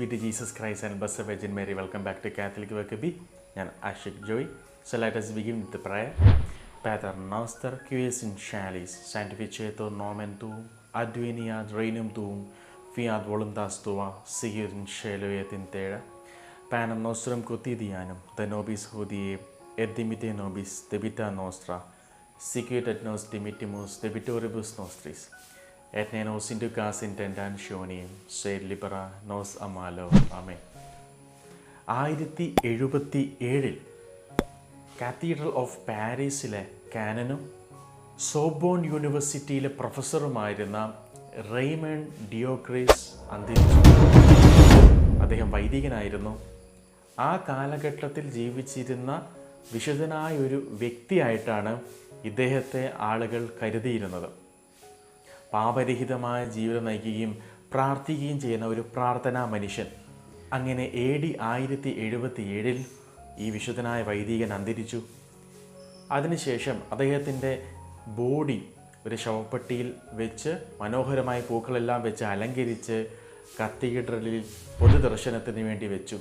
Be to Jesus Christ and blessed virgin Mary welcome back to Catholic work B ഞാൻ Ashiq Joy so let us begin with the prayer Pater noster qui es in chalice sanctificetur nomen tuum adveniat regnum tuum fiat voluntas tua sicut in cielo et in terra panem nostrum quotidianum da nobis hodie et dimite nobis debita nostra sicut et nos dimittimus debitoribus nostris et ne inducas in sed libera nos a malo amen. ആയിരത്തി എഴുപത്തി ഏഴിൽ cathedral of പാരീസിലെ കാനനും സോബോൺ യൂണിവേഴ്സിറ്റിയിലെ പ്രൊഫസറുമായിരുന്ന Raymond ഡിയോക്രീസ് അന്തരിച്ചു അദ്ദേഹം വൈദികനായിരുന്നു. ആ കാലഘട്ടത്തിൽ ജീവിച്ചിരുന്ന വിശുദ്ധനായ ഒരു വ്യക്തിയായിട്ടാണ് ഇദ്ദേഹത്തെ ആളുകൾ കരുതിയിരുന്നത്. പാപരഹിതമായ ജീവിതം നയിക്കുകയും പ്രാർത്ഥിക്കുകയും ചെയ്യുന്ന ഒരു പ്രാർത്ഥനാ മനുഷ്യൻ. അങ്ങനെ എ ഡി ആയിരത്തി എഴുപത്തി ഏഴിൽ ഈ വിശുദ്ധനായ വൈദികൻ അന്തരിച്ചു. അതിനുശേഷം അദ്ദേഹത്തിന്റെ ബോഡി ഒരു ശവപ്പെട്ടിയിൽ വെച്ച് മനോഹരമായ പൂക്കളെല്ലാം വെച്ച് അലങ്കരിച്ച് കത്തീഡ്രലിൽ പൊതുദർശനത്തിന് വേണ്ടി വെച്ചു.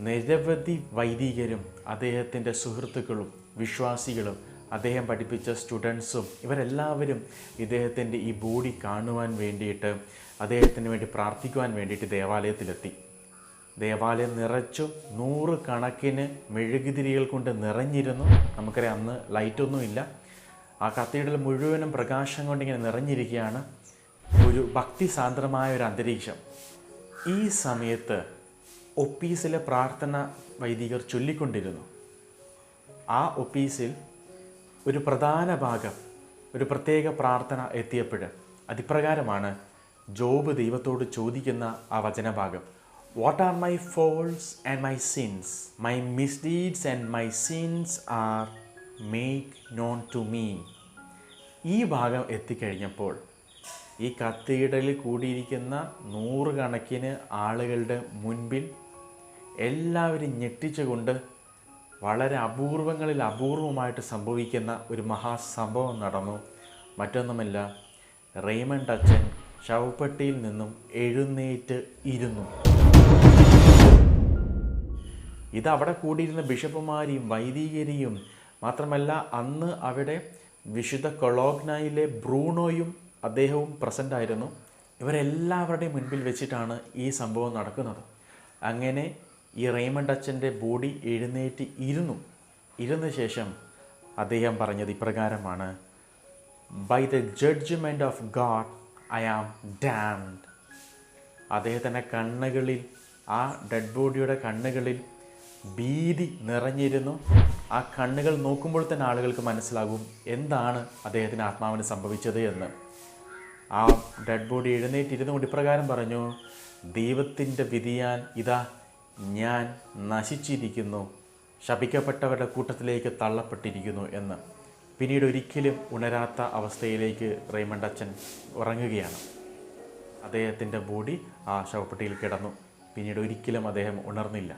നിരവധി വൈദികരും അദ്ദേഹത്തിന്റെ സുഹൃത്തുക്കളും വിശ്വാസികളും അദ്ദേഹം പഠിപ്പിച്ച സ്റ്റുഡൻസും ഇവരെല്ലാവരും ഇദ്ദേഹത്തിന്റെ ഈ ബോഡി കാണുവാൻ വേണ്ടിയിട്ട് അദ്ദേഹത്തിന് വേണ്ടി പ്രാർത്ഥിക്കുവാൻ വേണ്ടിയിട്ട് ദേവാലയത്തിലെത്തി. ദേവാലയം നിറച്ചു നൂറ് കണക്കിന് മെഴുകുതിരികൾ കൊണ്ട് നിറഞ്ഞിരുന്നു. നമുക്കറിയാം അന്ന് ലൈറ്റൊന്നുമില്ല ആ കത്തീഡ്രൽ മുഴുവനും പ്രകാശം കൊണ്ട് ഇങ്ങനെ നിറഞ്ഞിരിക്കുകയാണ്. ഒരു ഭക്തി സാന്ദ്രമായ ഒരു അന്തരീക്ഷം. ഈ സമയത്ത് ഒപ്പീസിലെ പ്രാർത്ഥന വൈദികർ ചൊല്ലിക്കൊണ്ടിരുന്നു. ആ ഒപ്പീസിൽ ഒരു പ്രധാന ഭാഗം ഒരു പ്രത്യേക പ്രാർത്ഥന എത്തിയപ്പോൾ അതിപ്രകാരമാണ് ജോബ് ദൈവത്തോട് ചോദിക്കുന്ന ആ വചനഭാഗം. What are my faults and my sins my misdeeds and my sins are make known to me ഈ ഭാഗം എത്തിക്കഴിഞ്ഞപ്പോൾ ഈ കത്തീഡലിൽ കൂടിയിരിക്കുന്ന നൂറുകണക്കിന് ആളുകളുടെ മുൻപിൽ എല്ലാവരും ഞെട്ടിച്ചുകൊണ്ട് വളരെ അപൂർവങ്ങളിൽ അപൂർവമായിട്ട് സംഭവിക്കുന്ന ഒരു മഹാസംഭവം നടന്നു. മറ്റൊന്നുമല്ല റെയ്മണ്ട് അച്ഛൻ ശവപ്പെട്ടിയിൽ നിന്നും എഴുന്നേറ്റ് ഇരുന്നു. ഇത് അവിടെ കൂടിയിരുന്ന ബിഷപ്പുമാരെയും വൈദികരെയും മാത്രമല്ല അന്ന് അവിടെ വിശുദ്ധ കൊളോഗ്നയിലെ ബ്രൂണോയും അദ്ദേഹവും പ്രസന്റ് ആയിരുന്നു ഇവരെല്ലാവരുടെയും മുൻപിൽ വെച്ചിട്ടാണ് ഈ സംഭവം നടക്കുന്നത്. അങ്ങനെ ഈ റെയ്മണ്ട് അച്ഛന്റെ ബോഡി എഴുന്നേറ്റ് ഇരുന്നു. ഇരുന്ന ശേഷം അദ്ദേഹം പറഞ്ഞത് ഇപ്രകാരമാണ് by the judgement of God I am damned അദ്ദേഹത്തിന്റെ കണ്ണുകളിൽ ആ ഡെഡ് ബോഡിയുടെ കണ്ണുകളിൽ ഭീതി നിറഞ്ഞിരുന്നു. ആ കണ്ണുകൾ നോക്കുമ്പോൾ തന്നെ ആളുകൾക്ക് മനസ്സിലാകും എന്താണ് അദ്ദേഹത്തിന് ആത്മാവിന് സംഭവിച്ചത് എന്ന്. ആ ഡെഡ് ബോഡി എഴുന്നേറ്റിരുന്നു കൊണ്ട് ഇപ്രകാരം പറഞ്ഞു ദൈവത്തിന്റെ വിധിയാൻ ഇതാ ഞാൻ നശിച്ചിരിക്കുന്നു. ശപിക്കപ്പെട്ടവരുടെ കൂട്ടത്തിലേക്ക് തള്ളപ്പെട്ടിരിക്കുന്നു എന്ന്. പിന്നീട് ഒരിക്കലും ഉണരാത്ത അവസ്ഥയിലേക്ക് റെയ്മണ്ട് അച്ഛൻ ഉറങ്ങുകയാണ്. അദ്ദേഹത്തിന്റെ ബോഡി ആ ശവപ്പെട്ടിയിൽ കിടന്നു. പിന്നീട് ഒരിക്കലും അദ്ദേഹം ഉണർന്നില്ല.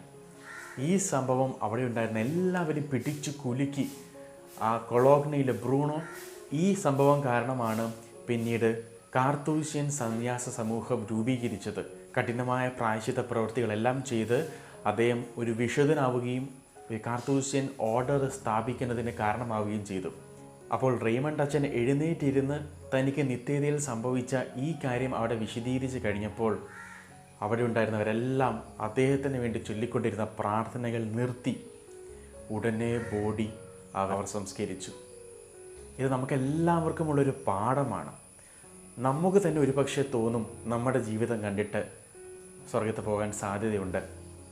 ഈ സംഭവം അവിടെ ഉണ്ടായിരുന്ന എല്ലാവരും പിടിച്ചു കുലുക്കി. ആ കൊളോഗ്നയിലെ ബ്രൂണോ ഈ സംഭവം കാരണമാണ് പിന്നീട് കാർത്തൂഷ്യൻ സന്യാസ സമൂഹം രൂപീകരിച്ചത്. കഠിനമായ പ്രായശിത പ്രവൃത്തികളെല്ലാം ചെയ്ത് അദ്ദേഹം ഒരു വിശുദ്ധനാവുകയും ഒരു കാർത്തൂഷ്യൻ ഓർഡർ സ്ഥാപിക്കുന്നതിന് കാരണമാവുകയും ചെയ്തു. അപ്പോൾ റെയ്മണ്ട് അച്ഛൻ എഴുന്നേറ്റിരുന്ന് തനിക്ക് നിത്യതയിൽ സംഭവിച്ച ഈ കാര്യം അവിടെ വിശദീകരിച്ച് കഴിഞ്ഞപ്പോൾ അവിടെ ഉണ്ടായിരുന്നവരെല്ലാം അദ്ദേഹത്തിന് വേണ്ടി ചൊല്ലിക്കൊണ്ടിരുന്ന പ്രാർത്ഥനകൾ നിർത്തി. ഉടനെ ബോഡി അവർ സംസ്കരിച്ചു. ഇത് നമുക്കെല്ലാവർക്കുമുള്ളൊരു പാഠമാണ്. നമുക്ക് തന്നെ ഒരുപക്ഷെ തോന്നും നമ്മുടെ ജീവിതം കണ്ടിട്ട് സ്വർഗത്ത് പോകാൻ സാധ്യതയുണ്ട്.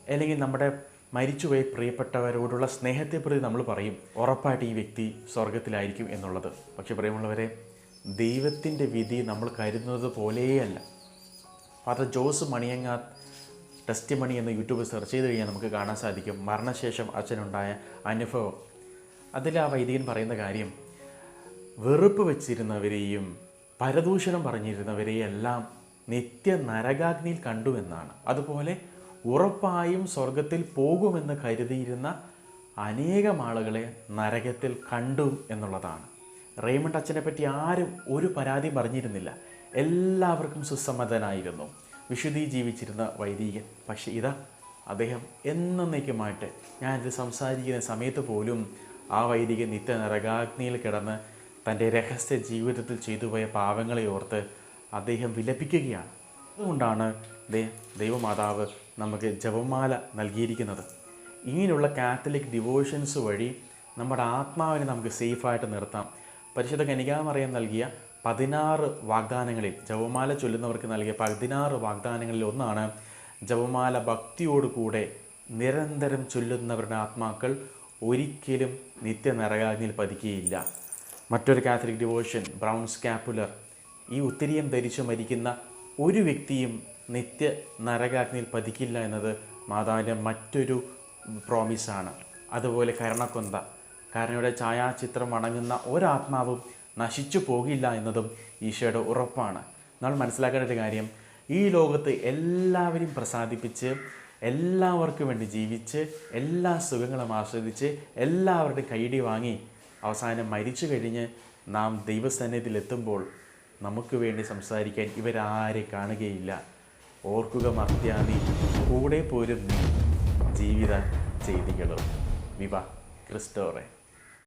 അല്ലെങ്കിൽ നമ്മുടെ മരിച്ചുപോയി പ്രിയപ്പെട്ടവരോടുള്ള സ്നേഹത്തെ പ്രതി നമ്മൾ പറയും. ഉറപ്പായിട്ട് ഈ വ്യക്തി സ്വർഗത്തിലായിരിക്കും എന്നുള്ളത്. പക്ഷേ പ്രിയമുള്ളവരെ ദൈവത്തിന്റെ വിധി നമ്മൾ കരുതുന്നത് പോലെയല്ല. Father Jose Maniyangat test money എന്ന് യൂട്യൂബ് സെർച്ച് ചെയ്ത് കഴിഞ്ഞാൽ നമുക്ക് കാണാൻ സാധിക്കും. മരണശേഷം അച്ഛനുണ്ടായ അനുഭവം. അതിൽ ആ വൈദികൻ പറയുന്ന കാര്യം വെറുപ്പ് വച്ചിരുന്നവരെയും പരദൂഷണം പറഞ്ഞിരുന്നവരെയും എല്ലാം നിത്യ നരകാഗ്നിയിൽ കണ്ടുവെന്നാണ്. അതുപോലെ ഉറപ്പായും സ്വർഗത്തിൽ പോകുമെന്ന് കരുതിയിരുന്ന അനേകം ആളുകളെ നരകത്തിൽ കണ്ടു എന്നുള്ളതാണ്. റെയ്മണ്ട് അച്ഛനെ പറ്റി ആരും ഒരു പരാതി പറഞ്ഞിരുന്നില്ല. എല്ലാവർക്കും സുസമ്മതനായിരുന്നു. വിശുദ്ധി ജീവിച്ചിരുന്ന വൈദികൻ. പക്ഷേ ഇതാ അദ്ദേഹം എന്നേക്കുമായിട്ട് ഞാനിത് സംസാരിക്കുന്ന സമയത്ത് പോലും ആ വൈദികൻ നിത്യ നരകാഗ്നിയിൽ കിടന്ന് തന്റെ രഹസ്യ ജീവിതത്തിൽ ചെയ്തു പോയ പാവങ്ങളെ ഓർത്ത് അദ്ദേഹം വിലപിക്കുകയാണ്. അതുകൊണ്ടാണ് ദൈവമാതാവ് നമുക്ക് ജപമാല നൽകിയിരിക്കുന്നത്. ഇങ്ങനെയുള്ള കാത്തലിക് ഡിവോഷൻസ് വഴി നമ്മുടെ ആത്മാവിനെ നമുക്ക് സേഫായിട്ട് നിർത്താം. പരിശുദ്ധ കനികാമറിയം നൽകിയ പതിനാറ് വാഗ്ദാനങ്ങളിൽ ജപമാല ചൊല്ലുന്നവർക്ക് നൽകിയ പതിനാറ് വാഗ്ദാനങ്ങളിൽ ഒന്നാണ് ജപമാല ഭക്തിയോടുകൂടെ നിരന്തരം ചൊല്ലുന്നവരുടെ ആത്മാക്കൾ ഒരിക്കലും നിത്യ നരകാഗ്നിയിൽ പതിക്കുകയില്ല മറ്റൊരു കാത്തലിക് ഡിവോഷൻ ബ്രൗൺ സ്കാപ്പുലർ. ഈ ഉത്തരീയം ധരിച്ചു മരിക്കുന്ന ഒരു വ്യക്തിയും നിത്യ നരകാഗ്നിയിൽ പതിക്കില്ല എന്നത് മാതാവിന്റെ മറ്റൊരു പ്രോമിസാണ് അതുപോലെ കരണക്കൊന്ത. കരണയുടെ ഛായാചിത്രം വണങ്ങുന്ന ഒരാത്മാവും നശിച്ചു പോകില്ല എന്നതും ഈശോയുടെ ഉറപ്പാണ്. നമ്മൾ മനസ്സിലാക്കേണ്ട ഒരു കാര്യം ഈ ലോകത്ത് എല്ലാവരും പ്രസാദിപ്പിച്ച് എല്ലാവർക്കും വേണ്ടി ജീവിച്ച് എല്ലാ സുഖങ്ങളും ആസ്വദിച്ച് എല്ലാവരുടെയും കൈയടി വാങ്ങി അവസാനം മരിച്ചു കഴിഞ്ഞ് നാം ദൈവസന്നിധിയിൽ എത്തുമ്പോൾ നമുക്ക് വേണ്ടി സംസാരിക്കാൻ ഇവരാരെ കാണുകയില്ല. ഓർക്കുക മർത്യാദി കൂടെ പോരും ജീവിത ചെയ്തികളും. വിവ ക്രിസ്റ്റോറെ.